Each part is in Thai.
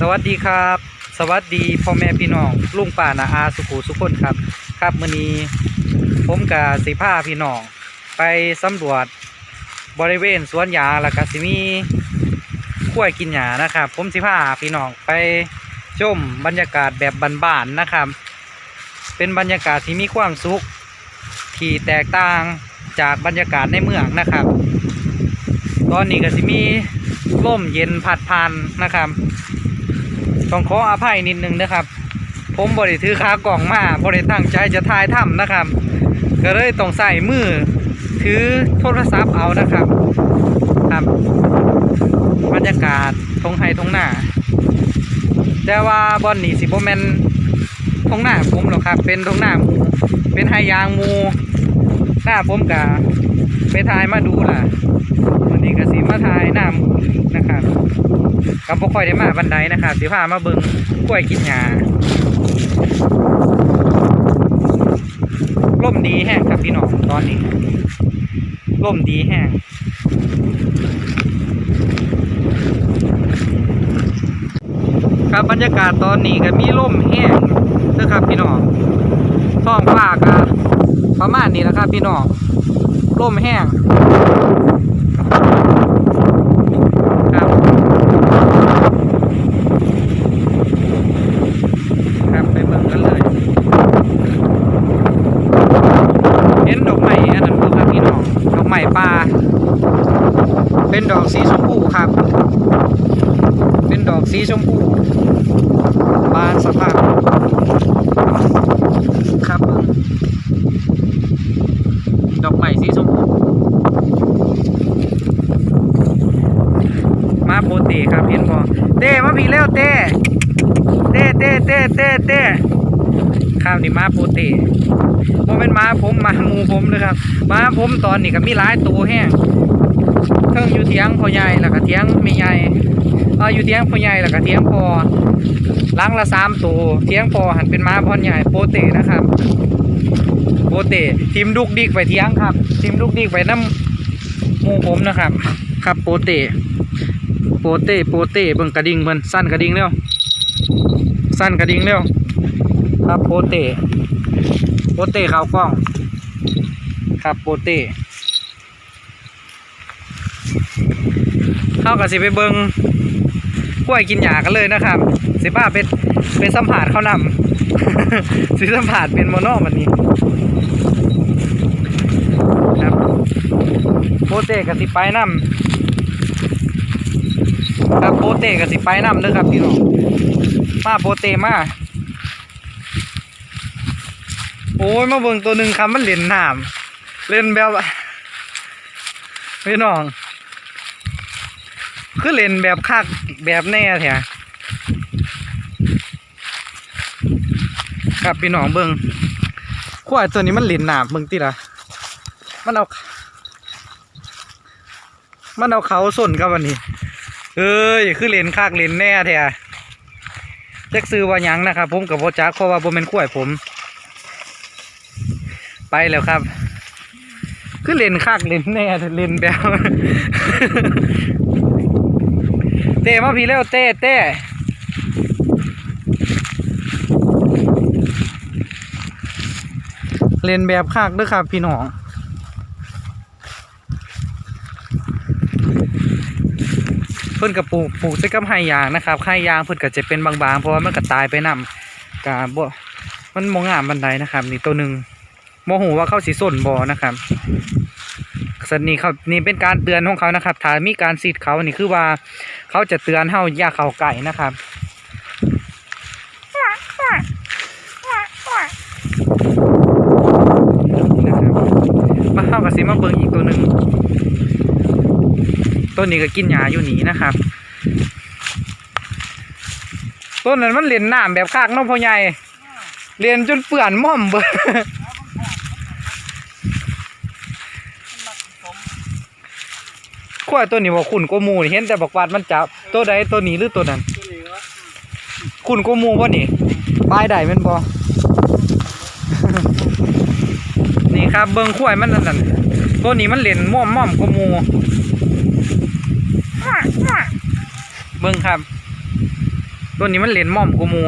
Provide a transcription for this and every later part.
สวัสดีครับ สวัสดีพ่อแม่พี่น้องลุงป่านาอาสุขุสุขคนครับ ครับมื้อนี้ผมกับสิพาพี่น้อง ไปสำรวจบริเวณสวนยางแล้วก็สิมีขั้วกินหญ้านะครับ ผมสิพาพี่น้องไปชมบรรยากาศแบบบ้านๆนะครับ เป็นบรรยากาศที่มีความสุขที่แตกต่างจากบรรยากาศในเมืองนะครับ ตอนนี้ก็สิมี ลมเย็นพัดผ่านนะครับ ต้องขออภัยนิดนึงนะครับ ผมบริถือขากล่องมาบริตั้งใจจะถ่ายถ้ำนะครับ ก็เลยต้องใส่มือถือโทรศัพท์เอานะครับครับบรรยากาศทงไฮทงหน้า แต่ว่าบอนนี่สิบแมนทงหน้าผมหรอกครับ เป็นทงหน้ามูเป็นไฮยางมูหน้าผมกะไปถ่ายมาดูล่ะ นี้ก็สิมาถ่ายน้าหมูอีกนะครับก็บ่ค่อยได้มาบันไดนะครับสิพามาเบิ่งกล้วยกินหญ้าร่มดีแห้งครับพี่น้องตอนนี้ร่มดีแห้งครับบรรยากาศตอนนี้ก็มีร่มแห้งเด้อครับพี่น้องท้องฟ้าก็ประมาณนี้นะครับพี่น้องร่มแห้ง ครับครับไปเบิ่งกันเลย เห็นดอกไม้อันนั้นบ่ครับพี่น้องดอกไม้ป่าเป็นดอกสีชมพูครับ เป็นดอกสีชมพูบานสะพรั่งครับเบิ่งดอกไม้สีชมพู มาโปเตครับเห็นบ่เต้มาพี่เร็วเต้เต้เต้เต้เต้เต้ข้าวนี่ม้าโปเต้ผมเป็นม้าผมม้าหมูผมเลยครับม้าผมตอนนี้ก็มีหลายตัวแห้งเทิงอยู่เทียงพ่อใหญ่แล้วก็เทียงแม่ใหญ่เอออยู่เทียงพ่อใหญ่แล้วก็เทียงพ่อหลังละสามตัวเทียงพ่อหันเป็นม้าพ่อใหญ่โปเต้นะครับโปเต้ทีมดุกดิกไปเทียงครับทีมดุกดิกไปน้ำหมูผมนะครับ ครับโปเต้ โปเต้โปเต้เบิ่งกระดิ่งเพิ่นสั้นกระดิ่งเร็วสั้นกระดิ่งเร็วครับโปเต้โปเต้เขากล้อง ครับโปเต้เข้ากับสิไปเบิงกล้วยกินหยากันเลยนะครับสิบ้าเป็นเป็นสัมผัสเขานำสิสัมผัสเป็นโมโนมันนี้ครับโปเต้กับสิไปนำ ครับโปเตกับสิไปน้ำเด้อครับพี่น้องมาโปเตมาโอ้ยมาเบิ่งตัวหนึ่งครับมันเล่นน้ำเล่นแบบพี่น้อง คือเล่นแบบคักแบบแน่แท้ครับพี่น้องเบิ่งควายตัวนี้มันเล่นน้ำเบิ่งติละมันเอา มันเอาเขาส่นกับวันนี้ เอ้ยคือเลนคักเลนแน่แท้แจ็คซื้อว่ายังนะครับผมกับพ่อจักเพราะว่าผมเป็นขั้วผม ไปแล้วครับ คือเลนคักเลนแน่เลนแบบเต้มาพี่เร็วเต้เต้เลนแบบคักด้วยครับพี่น้อง พิ่นกับปลูกปลูกใส่กับไฮยางนะครับไฮยางเพิ่นก็จะเป็นบางๆ เพราะว่ามันก็ตายไปนำกาบ่มันมองงามบันไดนะครับ นี่ตัวหนึ่งโมโหว่าเข้าสีส้นบอนะครับสันนี้เขานี่เป็นการเตือนของเขานะครับถ้ามีการสีดเขานี่คือว่าเขาจะเตือนเฮาอย่าเข้าไก่นะครับมาเข้ากับสีมาเบิงอีกตัวหนึ่ง ต้นนี้ก็กินหญ้าอยู่หนีนะครับ ต้นนั้นมันเล่นน้ำแบบคากน้องพ่อใหญ่เรียนจนเปื่อนม่อมเบอขั้วตัวนี้บอกขุนกมูเห็นแต่บอกว่ามันจับตัวใดตัวนี้หรือตัวนั้นขุนกว่าหมูวะนี่ปลายใดมันบอนี่ครับเบิ้งขั้วมันนั่นนั่นตัวนี้มันเล่นม่อมม่อมกมู เบิ้งครับ ตัวนี้มันเหรียญม่อมกูมู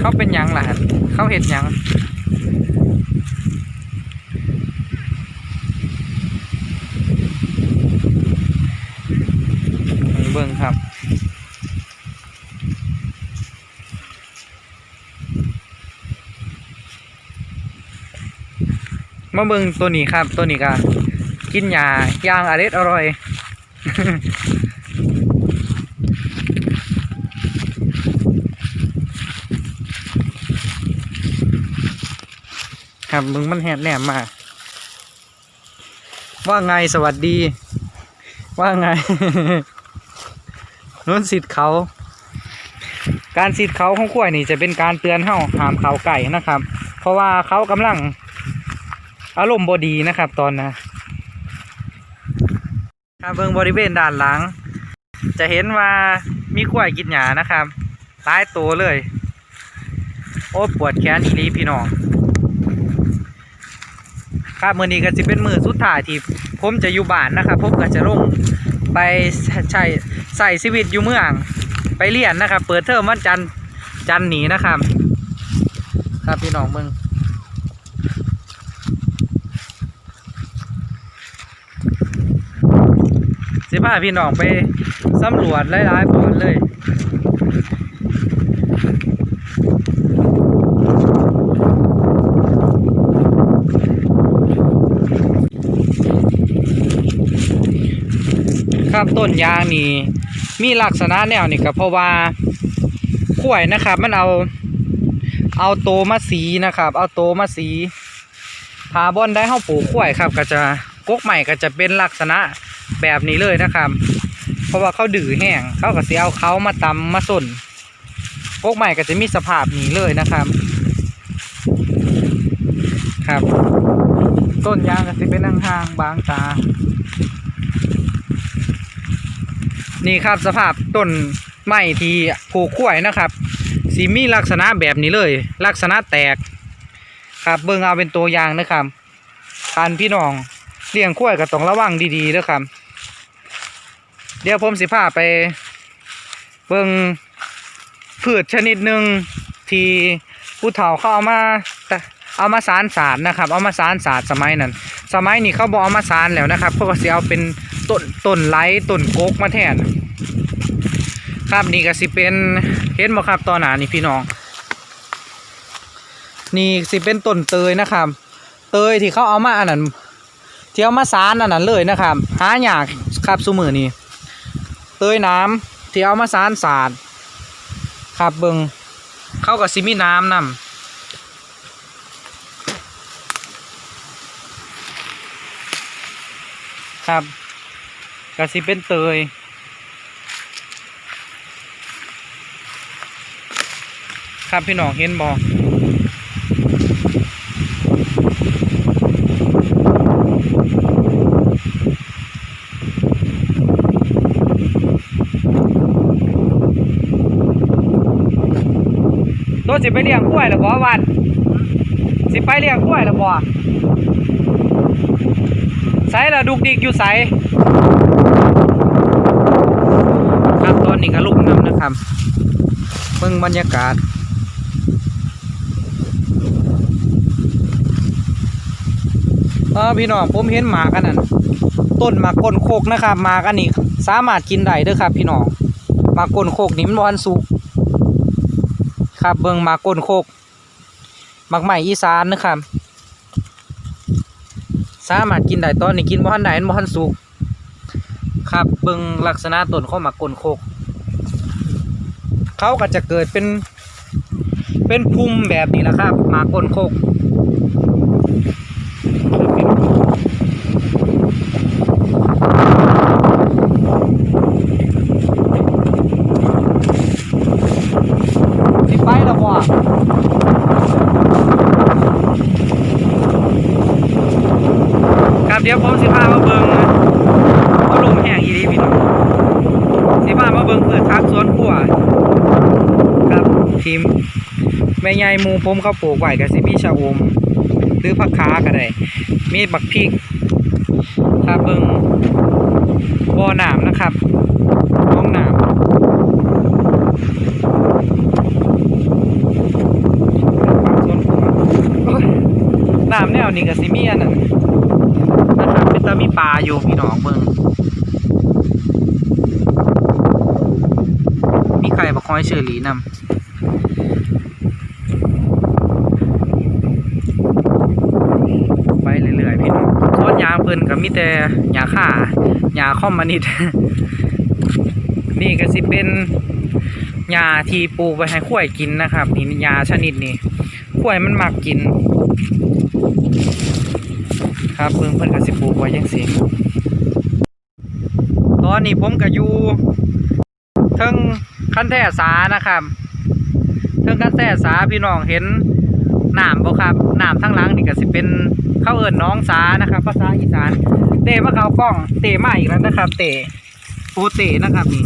เขาเป็นยังล่ะเขาเห็ดยัง ให้เบิ่งครับ มาเบิ่งตัวนี้ครับ ตัวนี้ก็กินหญ้าย่างอร่อยอร่อยครับมึงมันแหดแหนมมา ว่าไงสวัสดี ว่าไงนุ่นสิทธิ์เขา การสิทธิ์เขาของขวายนี่จะเป็นการเตือนเฮาหามเขาไก่นะครับ เพราะว่าเขากำลัง อารมณ์บอดีนะครับ ตอนนะครับเบิ่งบริเวณด้านหลัง จะเห็นว่ามีขวายกินหญ้านะครับหลายตัวเลย โอ้ปวดแขนอีหลีพี่น้องครับมือนี้ก็จะเป็นมือสุดท้ายที่ผมจะอยู่บ้านนะครับผมก็จะลงไปใช้ใส่ชีวิตอยู่เมือง ไปเรียนนะครับ เปิดเทอมวันจันทร์จันหนีนะครับ ครับพี่น้องเมือง สิพาพี่น้องไปสำรวจหลายๆบอนเลยครับต้นยางนี่มีลักษณะแนวนี่ก็เพราะว่าข้วยนะครับ มันเอาเอาโตมาสีนะครับ เอาโตมาสีพาบอนได้เข้าปลูกข้วยครับ ก็จะกกใหม่ก็จะเป็นลักษณะ แบบนี้เลยนะครับ เพราะว่าเขาดื้อแห้งเขาก็สิเอาเขามาตำมาส้นกกใหม่ก็จะมีสภาพนี้เลยนะครับ ครับ ต้นยางก็สิเป็นห่างๆบางตา นี่ครับสภาพต้นไม้ที่ผูกขั้วยนะครับสีมีลักษณะแบบนี้เลย ลักษณะแตก ครับเบิ่งเอาเป็นตัวอย่างนะครับการพี่น้องเลี้ยงขั้วยก็ต้องระวังดีๆนะครับ เดี๋ยวผมสิพาไปเบิ่งพืชชนิดหนึ่งที่ผู้เฒ่าเขาเอามาเอามาสารสารนะครับ เอามาสารสารสมัยนั้นสมัยนี้เขาบอกเอามาสารแล้วนะครับเขาก็สิเอาเป็นต้นต้นไล้ต้นโกกมาแทน ครับนี่ก็สิเป็นเห็นบ่ครับตอนหนานี่พี่น้อง นี่สิเป็นต้นเตยนะครับ เตยที่เขาเอามาอันนั้นที่เอามาสารอันนั้นเลยนะครับ หายากครับสุมือนี้ เตยน้ำที่เอามาสารสารครับเบิงเข้ากับซิมีน้ำนำครับกระสิเป็นเตยครับพี่น้องเห็นบอ สิไปเลี้ยงกล้วยหรือบ่วันสิไปเลี้ยงกล้วยหรือบ่ใส่ละดุกดิกอยู่ใสครับตอนนี้ก็ลุ่มน้ำนะครับเบิ่งบรรยากาศเออพี่น้องผมเห็นหมากันนั้นต้นหมากก้นโคกนะครับหมากันนี้สามารถกินได้เด้อครับ พี่น้องหมากก้นโคกนี่มันบ่ทันสุก ครับเบิ่งมากก้นโคกมากใหม่อีสานนะครับสามารถกินได้ตอนนี้กินบ่ทันได้มันบ่ทันสุกครับเบิ่งลักษณะต้นข้องหมากก้นโคกเขาก็จะเกิดเป็นเป็นพุ่มแบบนี้นะครับหมากก้นโคก สิไปแล้วบ่ครับ เดี๋ยวผมสิพามาเบิ่งเอาลมแห้งอีดีพี่น้องสิพามาเบิ่งพืชผักสวนครัวครับทีมแม่ใหญ่มูผมเขาปลูกไว้ก็สิมีชะอมหรือผักขาก็ได้มีบักพริกครับเบิ้งบ่อน้ำนะครับน้องน้ำฝั่งสวนผมน้ำแนวนี้ก็สิมีอันนั้นนะครับเป็น ตามีปลาอยู่พี่น้องเบิงมีไข่บักคอยเชอรี่นำไปเรื่อยๆพี่น้องส่วนยางเพิ่นก็มีแต่หญ้าค่าหญ้าคอมมานิด นี่ก็สิเป็นหญ้าที่ปลูกไว้ให้ข้วยกินนะครับ นี่หญ้าชนิดนี้ข้วยมันมักกิน ครับเพิ่นเพิ่นก็สิปูไว้จังซี่ตอนนี้ผมก็อยู่เทิงคันแท่สานะครับเทิงคันแท่สาพี่น้องเห็นหน้ำบ่ครับน้ำทั้งหลังนี่ก็สิเป็นเข้าวเอิญน้องสานะครับภาษาอีสานเตะมาเขากล้องเตะมาอีกแล้วนะครับ เตะโปเตะนะครับนี่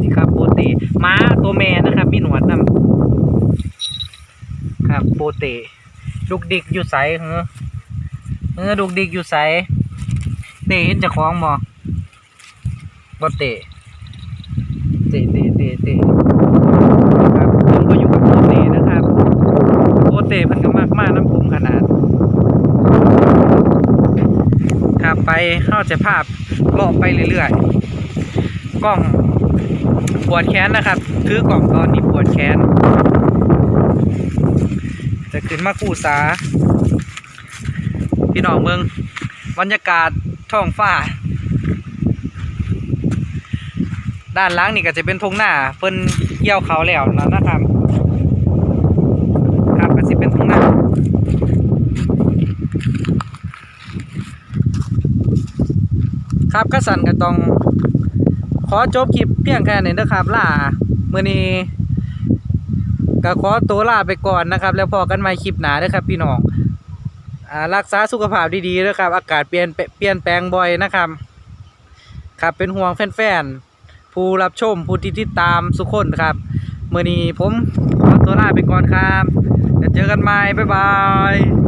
นี่ครับโปเตะม้าตัวแม่นะครับ มีหนวดนํครับโปเตะลูกดิกอยู่ใสเฮ้อ เออลูกดิกอยู่ใสเตะเห็นจะคล้องบ่บ่เตะเตะเตะเตะเตะครับผมก็อยู่กับโปเตะนะครับโปเต้เพิ่นก็มากมากน้ำผมขนาดครับไปเข้าจะภาพเลาะไปเรื่อยๆกล้องปวดแขนนะครับถือกล่องตอนนี้ปวดแขนจะขึ้นมากู้สา พี่น้องเมืองบรรยากาศท้องฟ้า ด้านล่างนี่ก็จะเป็นทงหน้าเพิ่นเกี่ยวเขาแล้วนะนะครับครับก็สิเป็นตรงนั้นครับก็สั่นก็ต้องขอจบคลิปเพียงแค่นี้นะครับล่ามื้อนี้ก็ขอตัวลาไปก่อนนะครับ แล้วพอกันใหม่คลิปหนาเด้อครับพี่น้อง รักษาสุขภาพดีๆนะครับ อากาศเปลี่ยนเปลี่ยนแปลงบ่อยนะครับ ครับเป็นห่วงแฟนๆผู้รับชมผู้ที่ติดตามสุขคนครับเมื่อนี้ผมขอตัวลาไปก่อนครับเดี๋ยวเจอกันใหม่บ๊ายบาย